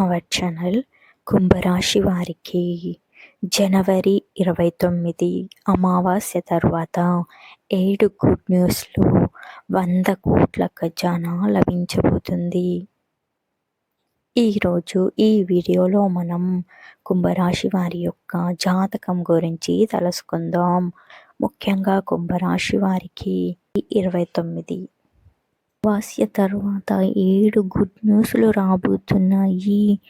Our channel కుంభరాశి వారికి జనవరి ఇరవై తొమ్మిది అమావాస్య తర్వాత ఏడు గుడ్ న్యూస్లు వంద కోట్ల ఖజానా లభించబోతుంది. ఈరోజు ఈ వీడియోలో మనం కుంభరాశి వారి యొక్క జాతకం గురించి తెలుసుకుందాం. ముఖ్యంగా కుంభరాశి వారికి ఇరవై తొమ్మిది వాస్య తర్వాత ఏడు గుడ్ న్యూస్లు రాబోతున్నాయి.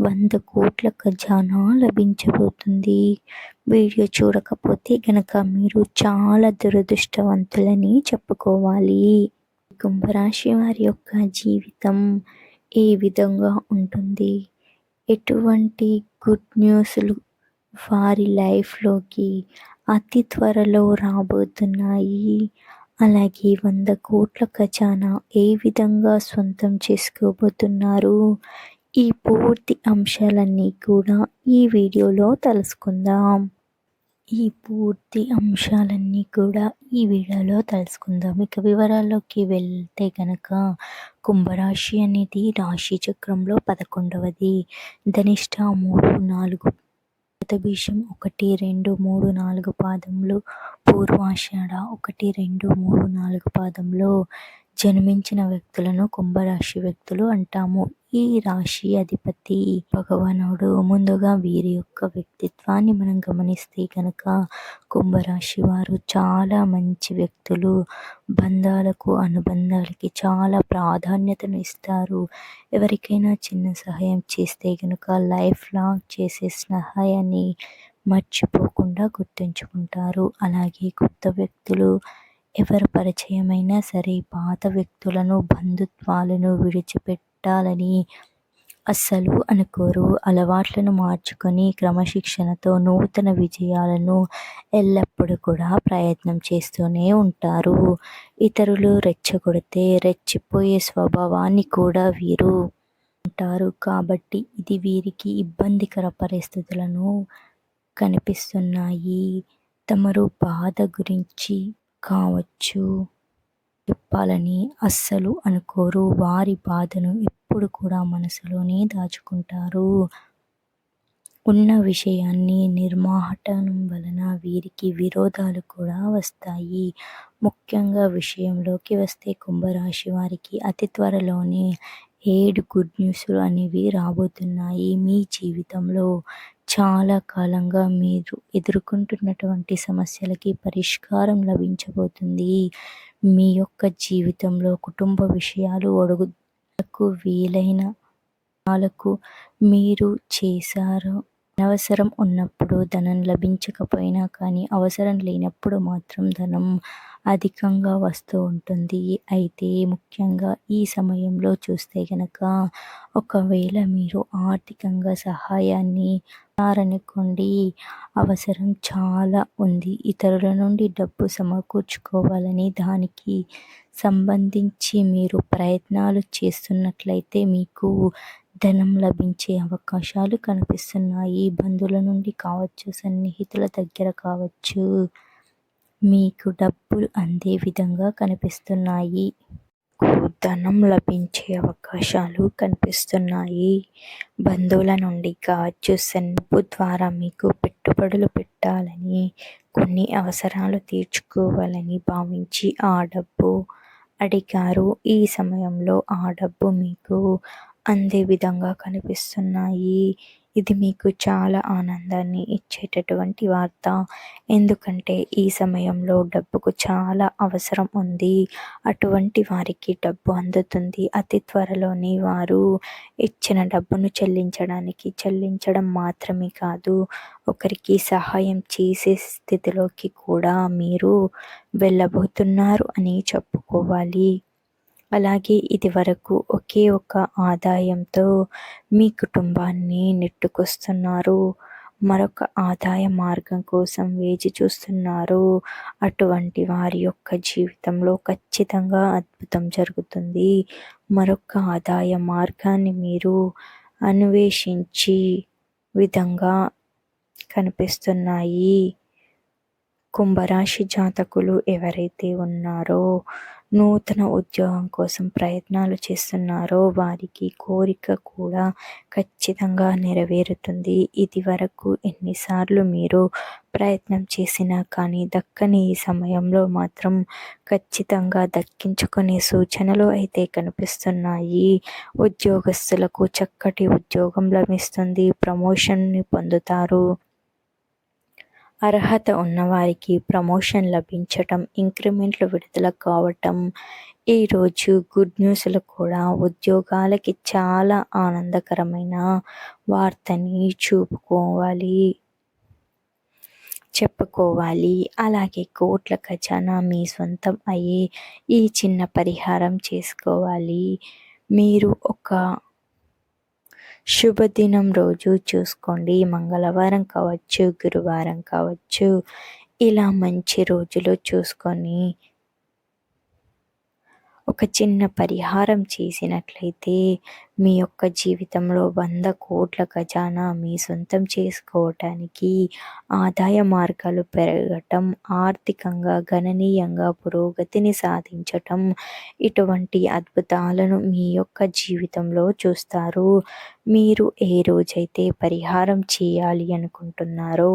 వంద కోట్ల ఖజానా లభించబోతుంది. వీడియో చూడకపోతే గనక మీరు చాలా దురదృష్టవంతులని చెప్పుకోవాలి. కుంభరాశి వారి యొక్క జీవితం ఏ విధంగా ఉంటుంది? ఎటువంటి గుడ్ న్యూస్లు వారి లైఫ్లోకి అతి త్వరలో రాబోతున్నాయి? అలాగే వంద కోట్ల ఖజానా ఏ విధంగా సొంతం చేసుకోబోతున్నారు? ఈ పూర్తి అంశాలన్నీ కూడా ఈ వీడియోలో తెలుసుకుందాం. ఈ పూర్తి అంశాలన్నీ కూడా ఈ వీడియోలో తెలుసుకుందాం. ఇక వివరాల్లోకి వెళ్తే కనుక కుంభరాశి అనేది రాశి చక్రంలో పదకొండవది. ధనిష్ట మూడు నాలుగు శతభిషం ఒకటి రెండు మూడు నాలుగు పాదంలో పూర్వాషాఢ ఒకటి రెండు మూడు నాలుగు పాదంలో జన్మించిన వ్యక్తులను కుంభరాశి వ్యక్తులు అంటాము. ఈ రాశి అధిపతి భగవానుడు. ముందుగా వీరి యొక్క వ్యక్తిత్వాన్ని మనం గమనిస్తే కనుక కుంభరాశి వారు చాలా మంచి వ్యక్తులు. బంధాలకు అనుబంధాలకి చాలా ప్రాధాన్యతను ఇస్తారు. ఎవరికైనా చిన్న సహాయం చేస్తే కనుక లైఫ్ లాంగ్ చేసే సహాయాన్ని మర్చిపోకుండా గుర్తుంచుకుంటారు. అలాగే కొత్త వ్యక్తులు ఎవరు పరిచయమైనా సరే పాత వ్యక్తులను బంధుత్వాలను విడిచిపెట్టాలని అస్సలు అనుకోరు. అలవాట్లను మార్చుకొని క్రమశిక్షణతో నూతన విజయాలను ఎల్లప్పుడూ కూడా ప్రయత్నం చేస్తూనే ఉంటారు. ఇతరులు రెచ్చగొడితే రెచ్చిపోయే స్వభావాన్ని కూడా వీరు ఉంటారు. కాబట్టి ఇది వీరికి ఇబ్బందికర పరిస్థితులను కనిపిస్తున్నాయి. తమరు బాధ గురించి కావచ్చు. చెప్పాలని అస్సలు అనుకోరు. వారి బాధను ఎప్పుడు కూడా మనసులోనే దాచుకుంటారు. ఉన్న విషయాన్ని నిర్మాహటనం వలన వీరికి విరోధాలు కూడా వస్తాయి. ముఖ్యంగా విషయంలోకి వస్తే కుంభరాశి వారికి అతి త్వరలోనే ఏడు గుడ్ న్యూస్లు అనేవి రాబోతున్నాయి మీ జీవితంలో. చాలా కాలంగా మీరు ఎదుర్కొంటున్నటువంటి సమస్యలకి పరిష్కారం లభించబోతుంది. మీ యొక్క జీవితంలో కుటుంబ విషయాలు అడుగులకు వీలైన వాళ్ళకు మీరు చేశారు అనవసరం ఉన్నప్పుడు ధనం లభించకపోయినా కానీ అవసరం లేనప్పుడు మాత్రం ధనం అధికంగా వస్తూ ఉంటుంది. అయితే ముఖ్యంగా ఈ సమయంలో చూస్తే గనక ఒకవేళ మీరు ఆర్థికంగా సహాయాన్ని అనుకోండి అవసరం చాలా ఉంది. ఇతరుల నుండి డబ్బు సమకూర్చుకోవాలని దానికి సంబంధించి మీరు ప్రయత్నాలు చేస్తున్నట్లయితే మీకు ధనం లభించే అవకాశాలు కనిపిస్తున్నాయి. బంధువుల నుండి కావచ్చు సన్నిహితుల దగ్గర కావచ్చు మీకు డబ్బులు అందే విధంగా కనిపిస్తున్నాయి. ధనం లభించే అవకాశాలు కనిపిస్తున్నాయి. బంధువుల నుండి కావచ్చు సెన్పు ద్వారా మీకు పెట్టుబడులు పెట్టాలని కొన్ని అవసరాలు తీర్చుకోవాలని భావించి ఆ డబ్బు అడిగారు. ఈ సమయంలో ఆ డబ్బు మీకు అందే విధంగా కనిపిస్తున్నాయి. ఇది మీకు చాలా ఆనందాన్ని ఇచ్చేటటువంటి వార్త. ఎందుకంటే ఈ సమయంలో డబ్బుకు చాలా అవసరం ఉంది. అటువంటి వారికి డబ్బు అందుతుంది. అతి త్వరలోనే వారు ఇచ్చిన డబ్బును చెల్లించడానికి చెల్లించడం మాత్రమే కాదు ఒకరికి సహాయం చేసే స్థితిలోకి కూడా మీరు వెళ్ళబోతున్నారు అని చెప్పుకోవాలి. అలాగే ఇది వరకు ఒకే ఒక ఆదాయంతో మీ కుటుంబాన్ని నెట్టుకొస్తున్నారు. మరొక ఆదాయ మార్గం కోసం వేచి చూస్తున్నారు. అటువంటి వారి యొక్క జీవితంలో ఖచ్చితంగా అద్భుతం జరుగుతుంది. మరొక ఆదాయ మార్గాన్ని మీరు అన్వేషించి విధంగా కనిపిస్తున్నాయి. కుంభరాశి జాతకులు ఎవరైతే ఉన్నారో నూతన ఉద్యోగం కోసం ప్రయత్నాలు చేస్తున్నారో వారికి కోరిక కూడా ఖచ్చితంగా నెరవేరుతుంది. ఇది వరకు ఎన్నిసార్లు మీరు ప్రయత్నం చేసినా కానీ దక్కని ఈ సమయంలో మాత్రం ఖచ్చితంగా దక్కించుకునే సూచనలు అయితే కనిపిస్తున్నాయి. ఉద్యోగస్తులకు చక్కటి ఉద్యోగం లభిస్తుంది. ప్రమోషన్ని పొందుతారు. అర్హత ఉన్నవారికి ప్రమోషన్ లభించటం ఇంక్రిమెంట్లు విడుదల కావటం ఈరోజు గుడ్ న్యూస్లు కూడా ఉద్యోగాలకి చాలా ఆనందకరమైన వార్తని చూపుకోవాలి. చెప్పుకోవాలి. అలాగే కోట్ల ఖజానా మీ సొంతం అయ్యే ఈ చిన్న పరిహారం చేసుకోవాలి. మీరు ఒక శుభదినం రోజు చూసుకోండి. మంగళవారం కావచ్చు గురువారం కావచ్చు ఇలా మంచి రోజులు చూసుకొని ఒక చిన్న పరిహారం చేసినట్లయితే మీ యొక్క జీవితంలో వంద కోట్ల ఖజానా మీ సొంతం చేసుకోవటానికి ఆదాయ మార్గాలు పెరగటం ఆర్థికంగా గణనీయంగా పురోగతిని సాధించటం ఇటువంటి అద్భుతాలను మీ యొక్క జీవితంలో చూస్తారు. మీరు ఏ రోజైతే పరిహారం చేయాలి అనుకుంటున్నారో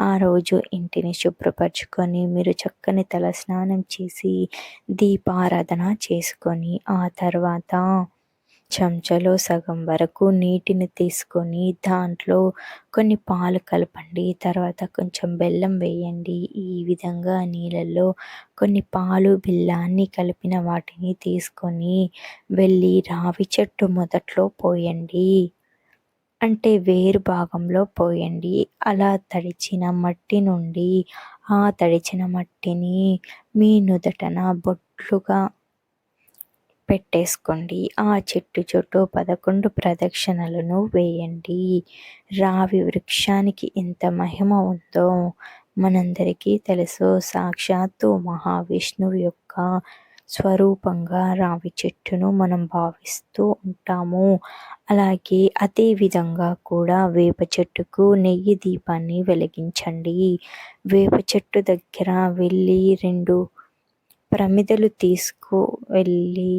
ఆ రోజు ఇంటిని శుభ్రపరచుకొని మీరు చక్కని తల స్నానం చేసి దీపారాధన చేసుకొని ఆ తర్వాత చెంచాలో సగం వరకు నీటిని తీసుకొని దాంట్లో కొన్ని పాలు కలపండి. తర్వాత కొంచెం బెల్లం వేయండి. ఈ విధంగా నీళ్ళల్లో కొన్ని పాలు బెల్లాన్ని కలిపిన వాటిని తీసుకొని వెళ్ళి రావి చెట్టు మొదట్లో పోయండి. అంటే వేరు భాగంలో పోయండి. అలా తడిచిన మట్టి నుండి ఆ తడిచిన మట్టిని మీ నుదటన బొట్లుగా పెట్టేసుకోండి. ఆ చెట్టు చుట్టూ పదకొండు ప్రదక్షిణలను వేయండి. రావి వృక్షానికి ఎంత మహిమ ఉందో మనందరికీ తెలుసు. సాక్షాత్తు మహావిష్ణువు యొక్క స్వరూపంగా రావి చెట్టును మనం భావిస్తూ ఉంటాము. అలాగే అదే విధంగా కూడా వేప చెట్టుకు నెయ్యి దీపాన్ని వెలిగించండి. వేప చెట్టు దగ్గర వెళ్ళి రెండు ప్రమిదలు తీసుకు వెళ్ళి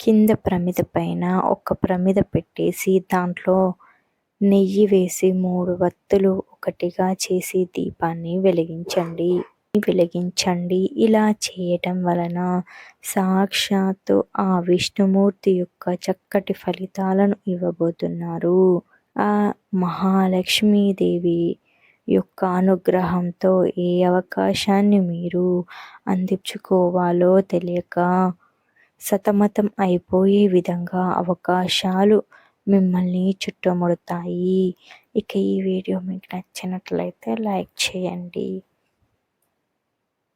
కింద ప్రమిద పైన ఒక ప్రమిద పెట్టేసి దాంట్లో నెయ్యి వేసి మూడు వత్తులు ఒకటిగా చేసి దీపాన్ని వెలిగించండి. వెలిగించండి. ఇలా చేయటం వలన సాక్షాత్తు ఆ విష్ణుమూర్తి యొక్క చక్కటి ఫలితాలను ఇవ్వబోతున్నారు. ఆ మహాలక్ష్మీదేవి యొక్క అనుగ్రహంతో ఏ అవకాశాన్ని మీరు అందించుకోవాలో తెలియక సతమతం అయిపోయే విధంగా అవకాశాలు మిమ్మల్ని చుట్టుముడతాయి. ఇక ఈ వీడియో మీకు నచ్చినట్లయితే లైక్ చేయండి.